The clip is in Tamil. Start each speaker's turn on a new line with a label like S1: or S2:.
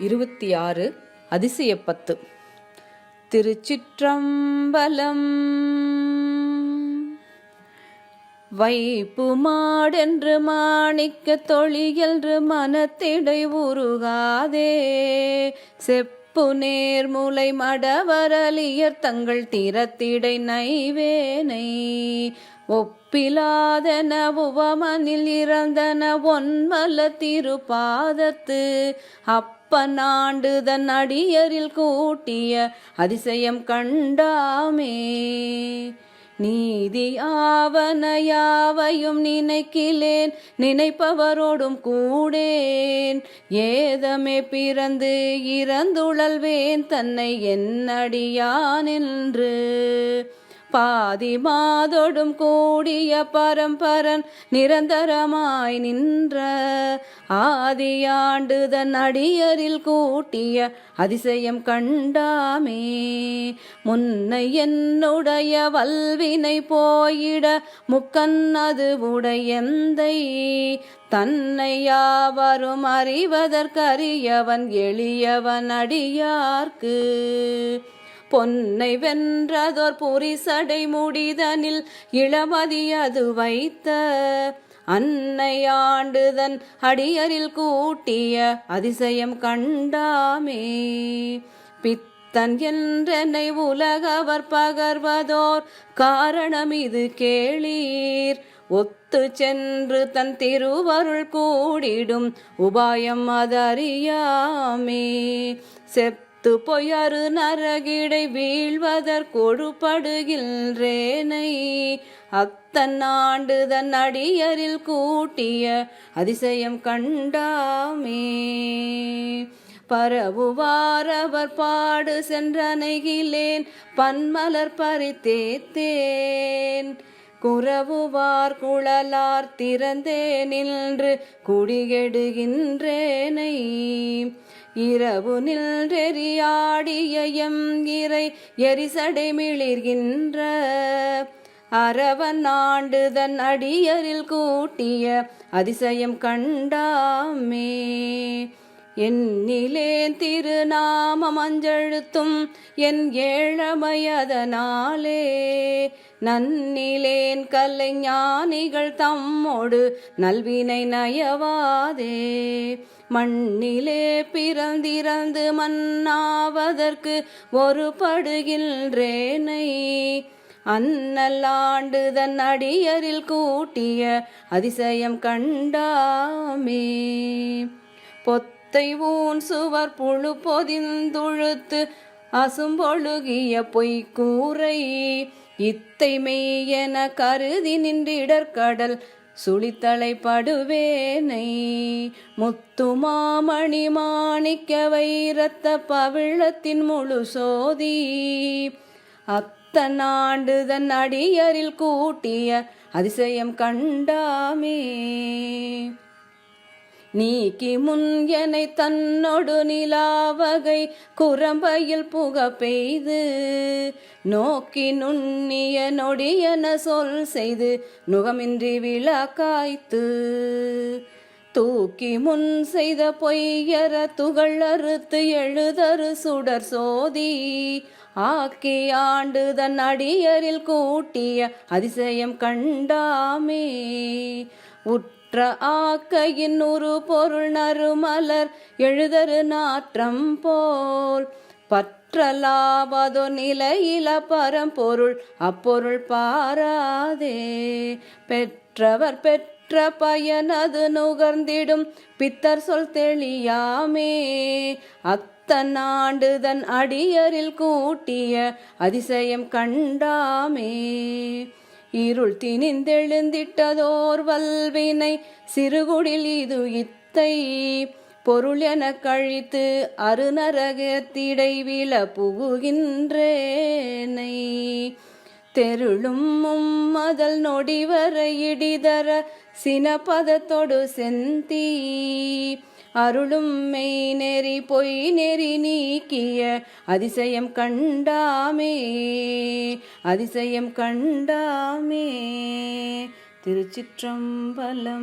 S1: இருபத்தி ஆறு அதிசயப்பத்து. திருச்சிற்றம்பலம். வைப்பு மாடென்று மாணிக்க தொழியன்று மனத்திடை உருகாதே. செப்பு நேர்முலை மடவரலியர் தங்கள் திறத்திடை நைவேனை. ஒப்பிலாதன உவமனில் இறந்தன ஒன்மல திருப்பாதத்து அப்பனாண்டுதன் அடியரில் கூட்டிய அதிசயம் கண்டாமே. நீதி ஆவன யாவையும் நினைக்கிலேன் நினைப்பவரோடும் கூடேன். ஏதமே பிறந்து இறந்துழல்வேன் தன்னை என்னடியான் என்று. பாதி மாதொடும் கூடிய பரம்பரன் நிரந்தரமாய் நின்ற ஆதியாண்டுதன் அடியரில் கூட்டிய அதிசயம் கண்டாமே. முன்னை என்னுடைய வல்வினை போயிட முக்கன் அது உடையந்தை. தன்னையாவரும் அறிவதற்கரியவன் எளியவன் அடியார்க்கு. பொன்னை வென்றதோர் புரிசடை முடிதனில் இளமதி அது வைத்த அன்னையாண்டுதன் அடியரில் கூட்டிய அதிசயம் கண்டாமே. பித்தன் என்றென்னை உலகவர் பகர்வதோர் காரணம் இது கேளீர். ஒத்து சென்று தன் திருவருள் கூடிடும் உபாயம் அதறியாமே. செப் து பொயரு நரகிடை வீழ்வதற்கொழுப்படுகின்றேனை அத்தன் ஆண்டு தன் அடியரில் கூட்டிய அதிசயம் கண்டாமே. பரவுவாரவர் பாடு சென்றனைகிலேன் பன்மலர் பறித்தேத்தேன் குறவுவார் குழலார் திறந்தே நின்று குடிகெடுகின்றேனை. இரவு நின்றெறியாடிய எம் இறை எரிசடை மிளிர்கின்ற. அரவன் ஆண்டு தன் அடியரில் கூட்டிய அதிசயம் கண்டாமே. என்னிலே திருநா திருநாம மஞ்சழுத்தும் என் ஏழமையதனாலே. நன்னிலேன் கலைஞானிகள் தம்மோடு நல்வினை நயவாதே. மண்ணிலே பிறந்திறந்து மன்னாவதற்கு ஒரு படுகின்றேனை அன்னல்லாண்டு தன் அடியரில் கூட்டிய அதிசயம் கண்டாமே. அத்தை ஊன் சுவர் புழு பொதிந்துழுத்து அசும்பொழுகிய பொய்க்கூரை. இத்தை மெய்யென கருதி நின்றிடற்கடல் சுழித்தலை படுவேனை. முத்து மாமணி மாணிக்க வைரத்த பவிழத்தின் முழு சோதி. அத்தனாண்டுதன் அடியரில் கூட்டிய அதிசயம் கண்டாமே. நீக்கி முன் எனை தன்னொடு நிலாவகை குரம்பையில் புக பெய்து நோக்கி நுண்ணிய நொடியன சொல் செய்து நுகமின்றி விழா காய்த்து தூக்கி முன் செய்த பொய்யர துகள் அறுத்து எழுதரு சுடர் சோதி ஆக்கி ஆண்டு தன் அடியரில் கூட்டிய அதிசயம் கண்டாமே. உட் உற்ற ஆக்கையின் ஒரு பொருள் நறுமலர் எழுதரு நாற்றம் போல். பற்றலாவதோ நிலையில பரம்பொருள் அப்பொருள் பாராதே. பெற்றவர் பெற்ற பயனது நுகர்ந்திடும் பித்தர் சொல் தெளியாமே. அத்தனாண்டுதன் அடியரில் கூட்டிய அதிசயம் கண்டாமே. இருள் திணிந்தெழுந்திட்டதோர் வல்வினை சிறுகுடில் இது இத்தை. பொருள் என கழித்து அருநரகத்திடை விழ புகுகின்றேனை. தெருளும் மும்மதல் நொடிவர இடிதர சினபதத்தொடு செந்தி. அருளும் மெய் நெறி பொய் நெறி நீக்கிய அதிசயம் கண்டாமே. அதிசயம் கண்டாமே. திருச்சிற்றம்பலம்.